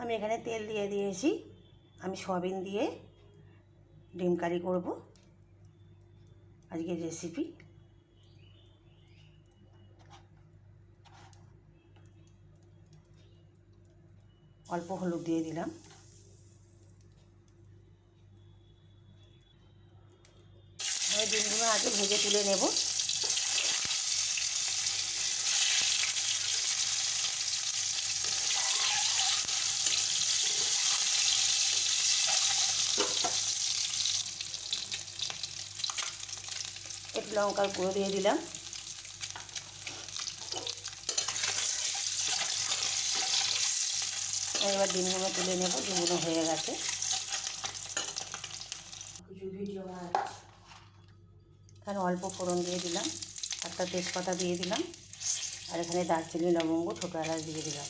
আমি এখানে তেল দিয়ে দিয়েছি। আমি সয়াবিন দিয়ে ডিম কারি করব। আজকের রেসিপি অল্প হলুদ দিয়ে দিলাম। ডিমগুলো আগে ভেজে তুলে নেব। লঙ্কার গুঁড়ো দিয়ে দিলাম। এবার ডিমগুলো তুলে নেব ডিমগুলো হয়ে গেছে। এখানে অল্প ফোড়ন দিয়ে দিলাম, একটা তেজপাতা দিয়ে দিলাম, আর এখানে দারচিনি, লবঙ্গ, ছোটো এলাচ দিয়ে দিলাম।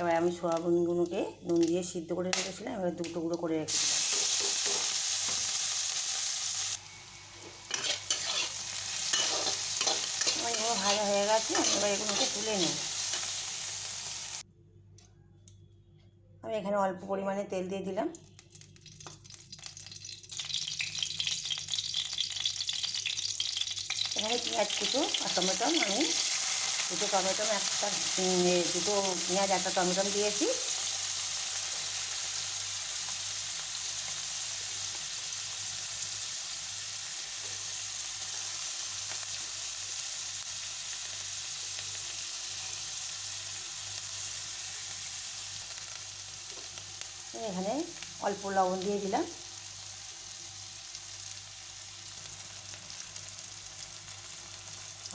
এবার আমি সোয়াবিনগুলোকে নুন দিয়ে সিদ্ধ করে রেখেছিলাম, এবার দু টুকরো করে রেখে দিলাম আমার এগুলো ভাজা হয়ে গেছে, এবার এগুলোকে তুলে নিই। আমি এখানে অল্প পরিমাণে তেল দিয়ে দিলাম। এখানে পেঁয়াজ কুটো আর টমেটো, আমি দুটো টমেটো একটা দুটো পেঁয়াজ, একটা টমেটো দিয়েছি। এখানে অল্প লবণ দিয়ে দিলাম।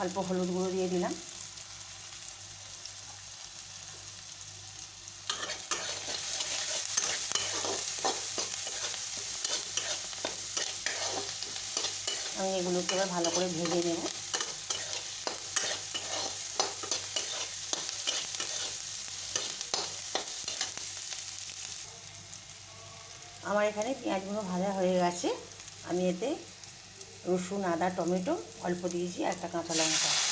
অল্প হলুদ গুঁড়ো দিয়ে দিলাম। আমি এগুলোকে এবার ভালো করে ভেজে নেব। আমার এখানে পেঁয়াজগুলো ভাজা হয়ে গেছে। আমি এতে রসুন, আদা, টমেটো অল্প দিয়েছি একটা কাঁচা লঙ্কা।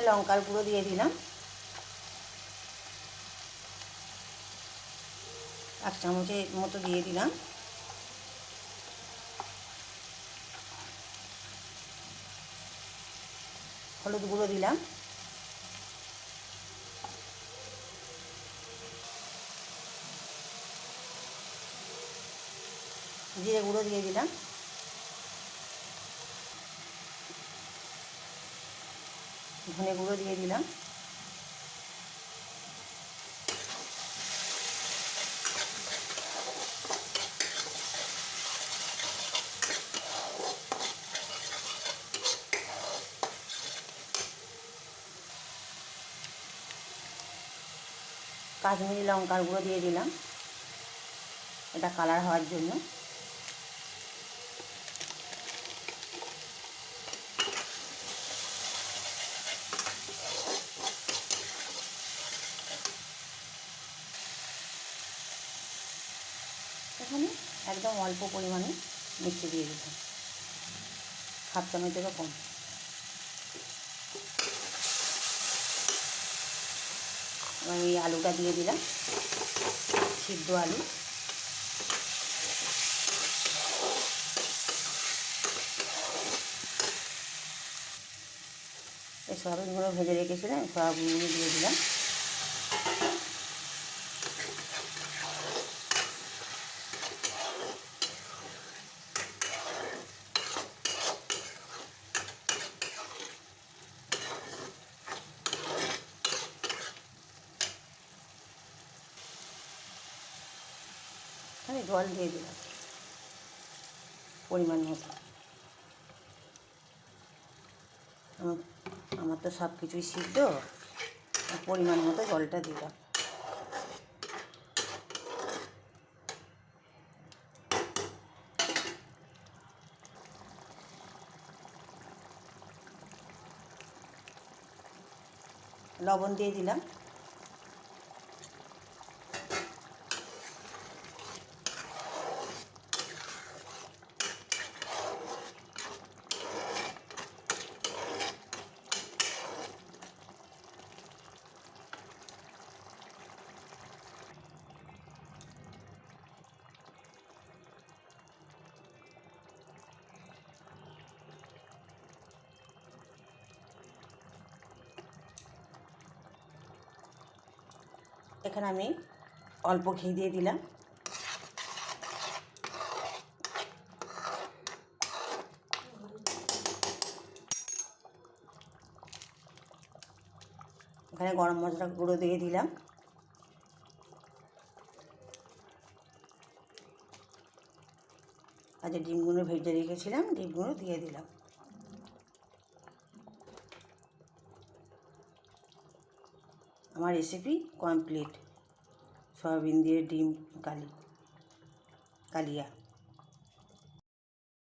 এখানে লঙ্কার গুঁড়ো দিয়ে দিলাম। এক চামচের মতো দিয়ে দিলাম। হলুদ গুঁড়ো দিলাম। জিরে গুঁড়ো দিয়ে দিলাম। ধনে গুঁড়ো দিয়ে দিলাম। কাশ্মীরি লঙ্কার গুঁড়ো দিয়ে দিলাম। এটা কালার হওয়ার জন্য। এখানে একদম অল্প পরিমাণে মিষ্টি দিয়ে দিলাম হাফ চামচেরও কম। এবার এই আলুটা দিয়ে দিলাম। সিদ্ধ আলু। এই সয়াবিনগুলো ভেজে রেখেছিলাম, সয়াবিনগুলো দিয়ে দিলাম। আমি জল দিয়ে দিলাম। পরিমাণ মতো। আমার তো সব কিছুই সিদ্ধ। পরিমাণ মতো জলটা দিলাম। লবণ দিয়ে দিলাম। এখানে আমি অল্প ঘি দিয়ে দিলাম। এখানে গরম মশলা গুঁড়ো দিয়ে দিলাম। আর যে ডিমগুলো ভেজে রেখেছিলাম, ডিমগুলো দিয়ে দিলাম। আমার রেসিপি কমপ্লিট সয়াবিন দিয়ে ডিম কালি কালিয়া।